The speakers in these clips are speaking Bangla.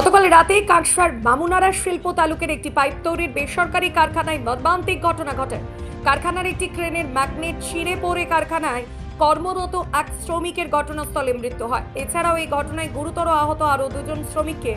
গতকাল রাতে কাকসার মামুনারা শিল্প তালুকের একটি পাইপ তৈরির বেসরকারি কারখানায় মর্মান্তিক ঘটনা ঘটে। কারখানার একটি ক্রেনের ম্যাগনেট ছিঁড়ে পড়ে কারখানায় কর্মরত এক শ্রমিকের ঘটনাস্থলে মৃত্যু হয়। এছাড়াও এই ঘটনায় গুরুতর আহত আরও দুজন শ্রমিককে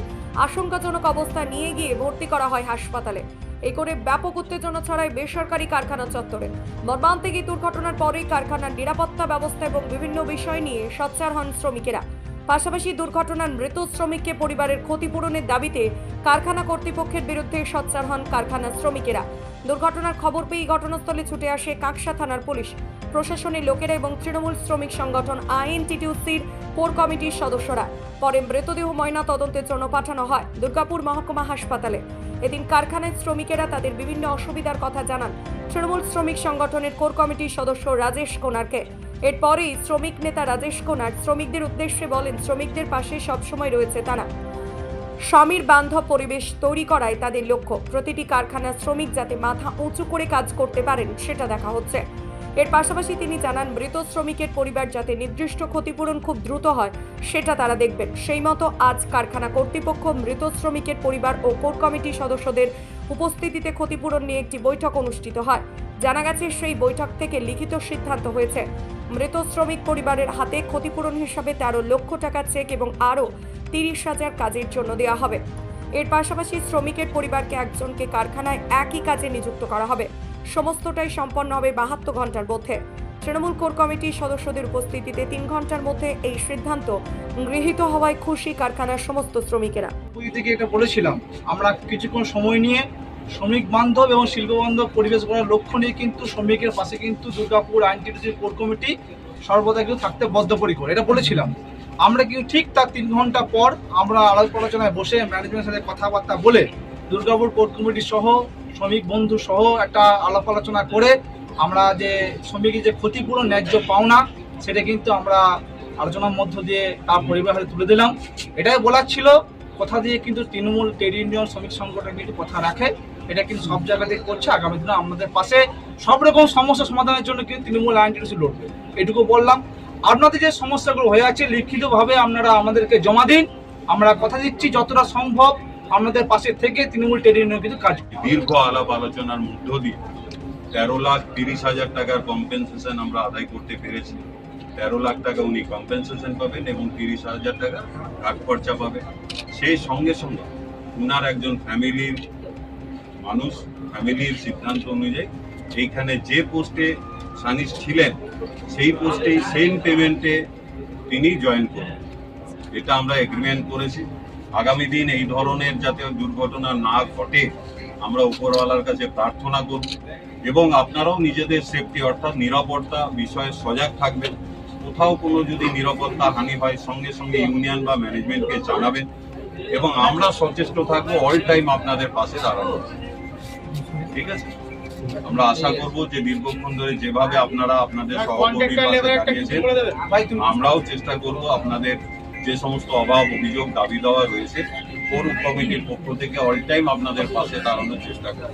আশঙ্কাজনক অবস্থায় নিয়ে গিয়ে ভর্তি করা হয় হাসপাতালে। এ করে ব্যাপক উত্তেজনা ছড়ায় বেসরকারি কারখানা চত্বরে। মর্মান্তিক এই দুর্ঘটনার পরেই কারখানার নিরাপত্তা ব্যবস্থা এবং বিভিন্ন বিষয় নিয়ে সচ্চার হন শ্রমিকেরা। পাশাপাশি দুর্ঘটনার মৃত শ্রমিককে পরিবারের ক্ষতিপূরণের দাবিতে কারখানা কর্তৃপক্ষের বিরুদ্ধে সোচ্চার হন কারখানার শ্রমিকেরা। দুর্ঘটনার খবর পেয়ে ঘটনাস্থলে ছুটে আসে কাকসা থানার পুলিশ। প্রশাসনের লোকেরা এবং তৃণমূল শ্রমিক সংগঠন আইএনটিটিউসির কোর কমিটির সদস্যরা। পরে মৃতদেহ ময়না তদন্তের জন্য পাঠানো হয় দুর্গাপুর মহকুমা হাসপাতালে। এদিন কারখানায় শ্রমিকেরা তাদের বিভিন্ন অসুবিধার কথা জানান তৃণমূল শ্রমিক সংগঠনের কোর কমিটির সদস্য রাজেশ কোনারকে। এরপরেই শ্রমিক নেতা রাজেশ কোনার শ্রমিকদের উদ্দেশ্যে বলেন, শ্রমিকদের পাশে সবসময় রয়েছে তারা। স্বামীর বান্ধব পরিবেশ তৈরি করাই তাদের লক্ষ্য। প্রতিটি কারখানার শ্রমিক যাতে মাথা উঁচু করে কাজ করতে পারেন, সেটা দেখা হচ্ছে। এর পাশাপাশি তিনি জানান, মৃত শ্রমিকের পরিবার যাতে নির্দিষ্ট ক্ষতিপূরণ খুব দ্রুত হয়, সেটা তারা দেখবেন। সেই মতো আজ কারখানা কর্তৃপক্ষ মৃত শ্রমিকের পরিবার ও কোর কমিটির সদস্যদের উপস্থিতিতে ক্ষতিপূরণ নিয়ে একটি বৈঠক অনুষ্ঠিত হয়। জানা গেছে, সেই বৈঠক থেকে লিখিত সিদ্ধান্ত হয়েছে, মৃত শ্রমিক পরিবারের হাতে ক্ষতিপূরণ হিসাবে তেরো লক্ষ টাকা চেক এবং আরও তিরিশ হাজার কাজের জন্য দেওয়া হবে। এর পাশাপাশি শ্রমিকের পরিবারকে একজনকে কারখানায় একই কাজে নিযুক্ত করা হবে। সমস্তটাই সম্পন্ন হবে বাহাত্তর ঘণ্টার মধ্যে। তৃণমূল কোর কমিটির সদস্যদের উপস্থিতিতে তিন ঘণ্টার মধ্যে এই সিদ্ধান্ত গৃহীত হওয়ায় খুশি কারখানার সমস্ত শ্রমিকেরা। এটা বলেছিলাম, আমরা কিছুক্ষণ সময় নিয়ে শ্রমিক বান্ধব এবং শিল্প বান্ধব পরিবেশ গড়ার লক্ষ্য নিয়ে কিন্তু শ্রমিকের পাশে কিন্তু দুর্গাপুর আইনটিটিউসি কোর কমিটি সর্বদা কিন্তু থাকতে বদ্ধপরিকর, এটা বলেছিলাম। আমরা কিন্তু ঠিক তার তিন ঘণ্টা পর আমরা আলোচনায় বসে ম্যানেজমেন্টের সাথে কথাবার্তা বলে দুর্গাপুর কোর কমিটি সহ শ্রমিক বন্ধু সহ একটা আলাপ আলোচনা করে আমরা যে শ্রমিকের যে ক্ষতিপূরণ, ন্যায্য পাওনা, সেটা কিন্তু আমরা আলোচনার মধ্য দিয়ে তার পরিবার তুলে দিলাম। এটাই বলার ছিল। কথা দিয়ে কিন্তু তৃণমূল, ট্রেড ইউনিয়ন শ্রমিক সংগঠন কিন্তু কথা রাখে। এটা কিন্তু সব জায়গাতে করছে। আগামী দিনে আমাদের পাশে। সব রকম সমস্যা সমাধানের জন্য কিন্তু তৃণমূল আইনটিসি লড়বে। এটুকু বললাম। আপনাদের যে সমস্যাগুলো হয়ে আছে, লিখিতভাবে আপনারা আমাদেরকে জমা দিন। আমরা কথা দিচ্ছি যতটা সম্ভব। আপনাদের পাশে থেকে তৃণমূল ট্রেড ইউনিয়ন কিন্তু কাজ। দীর্ঘ আলাপ আলোচনার মধ্য দিয়ে তেরো লাখ তিরিশ হাজার টাকার কম্পেনসেশন আমরা আদায় করতে পেরেছি। তেরো লাখ টাকা উনি কম্পেনসেশন পাবেন এবং তিরিশ হাজার টাকা কাঠ খরচা পাবেন। সেই সঙ্গে সঙ্গে উনার একজন ফ্যামিলির মানুষ ফ্যামিলির সিদ্ধান্ত অনুযায়ী এইখানে যে পোস্টে সানিস ছিলেন, সেই পোস্টেই সেম পেমেন্টে তিনি জয়েন করবেন এটা আমরা এগ্রিমেন্ট করেছি। আগামী দিন এই ধরনের যাতে দুর্ঘটনা না ঘটে আমরা উপরওয়ালার কাছে প্রার্থনা করব এবং আপনারাও নিজেদের সেফটি অর্থাৎ নিরাপত্তা বিষয়ে সজাগ থাকবেন। কোথাও কোনো যদি নিরাপত্তা হানি হয় সঙ্গে সঙ্গে ইউনিয়ন বা ম্যানেজমেন্টকে জানাবেন এবং আমরা সচেষ্ট থাকব অল টাইম আপনাদের পাশে দাঁড়ানো ঠিক আছে? আমরা আশা করব যে দীর্ঘক্ষণ ধরে যেভাবে আপনারা আপনাদের তুমি আমরাও চেষ্টা করব আপনাদের যে সমস্ত অভাব, অভিযোগ দাবি দেওয়া রয়েছে কোর কমিটির পক্ষ থেকে অল টাইম আপনাদের পাশে দাঁড়ানোর চেষ্টা করব।